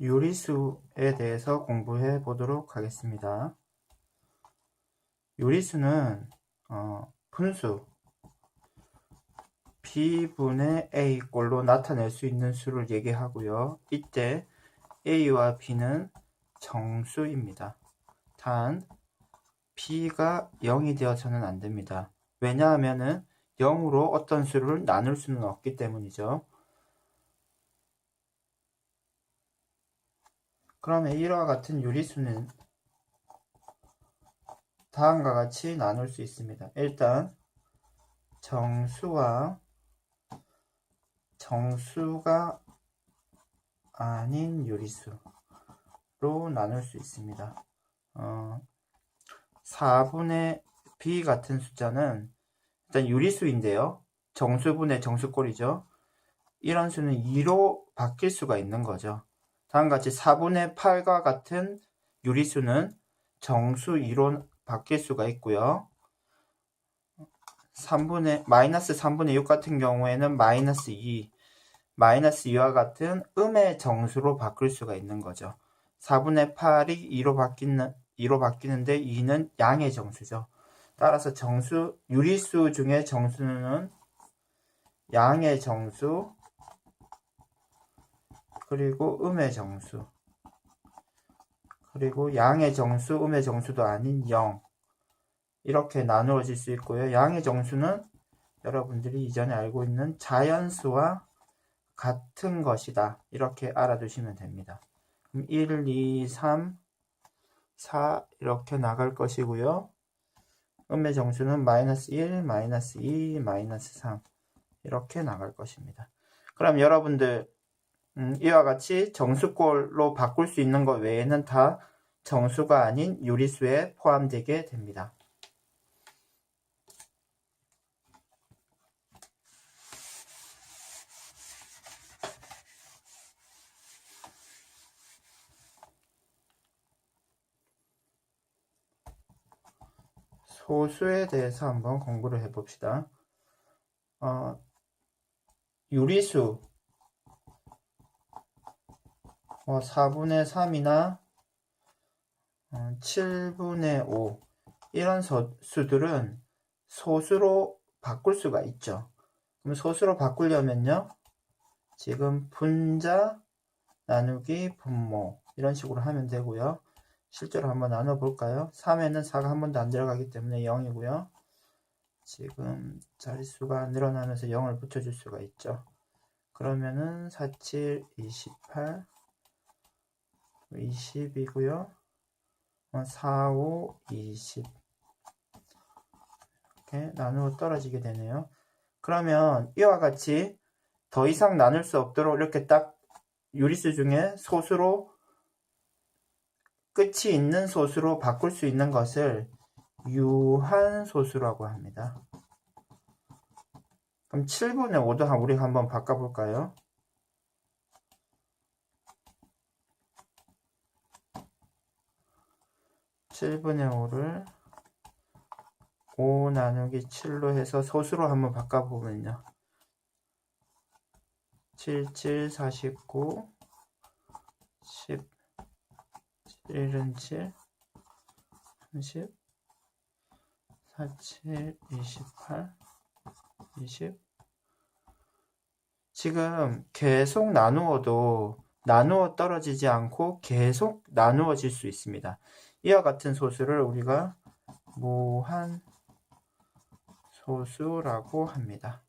요리수에 대해서 공부해 보도록 하겠습니다. 요리수는 어, 분수 b분의 a 꼴로 나타낼 수 있는 수를 얘기하고요. 이때 a와 b는 정수입니다. 단 b가 0이 되어서는 안 됩니다. 왜냐하면 0으로 어떤 수를 나눌 수는 없기 때문이죠. 그러면 이와 같은 유리수는 다음과 같이 나눌 수 있습니다. 일단 정수와 정수가 아닌 유리수로 나눌 수 있습니다. 어, 4분의 b 같은 숫자는 일단 유리수인데요. 정수분의 정수꼴이죠. 이런 수는 2로 바뀔 수가 있는 거죠. 다음같이 4분의 8과 같은 유리수는 정수 2로 바뀔 수가 있고요. 3분의 마이너스 3분의 6 같은 경우에는 마이너스 2, 마이너스 2와 같은 음의 정수로 바꿀 수가 있는 거죠. 4분의 8이 2로 바뀌는 2로 바뀌는데 2는 양의 정수죠. 따라서 정수 유리수 중에 정수는 양의 정수 그리고 음의 정수 그리고 양의 정수, 음의 정수도 아닌 0 이렇게 나누어질 수 있고요. 양의 정수는 여러분들이 이전에 알고 있는 자연수와 같은 것이다. 이렇게 알아두시면 됩니다. 1, 2, 3, 4 이렇게 나갈 것이고요. 음의 정수는 마이너스 1, 마이너스 2, 마이너스 3 이렇게 나갈 것입니다. 그럼 여러분들 음, 이와 같이 정수꼴로 바꿀 수 있는 것 외에는 다 정수가 아닌 유리수에 포함되게 됩니다. 소수에 대해서 한번 공부를 해봅시다. 어, 유리수 뭐 4분의 3이나 7분의 어, 5 이런 수들은 소수로 바꿀 수가 있죠. 그럼 소수로 바꾸려면요. 지금 분자 나누기 분모 이런 식으로 하면 되고요. 실제로 한번 나눠볼까요? 3에는 4가 한 번도 안 들어가기 때문에 0이고요. 지금 자릿수가 늘어나면서 0을 붙여줄 수가 있죠. 그러면은 4, 7, 28 20이고요. 4, 5, 20 이렇게 나누어 떨어지게 되네요. 그러면 이와 같이 더 이상 나눌 수 없도록 이렇게 딱 유리수 중에 소수로 끝이 있는 소수로 바꿀 수 있는 것을 유한 소수라고 합니다. 그럼 7분의 5도 우리가 한번 바꿔볼까요? 7분의 5를 5 나누기 7로 해서 소수로 한번 바꿔보면요. 7, 7, 49, 10, 1은 7, 30, 4, 7, 28, 20. 지금 계속 나누어도 나누어 떨어지지 않고 계속 나누어질 수 있습니다. 이와 같은 소수를 우리가 무한 소수라고 합니다.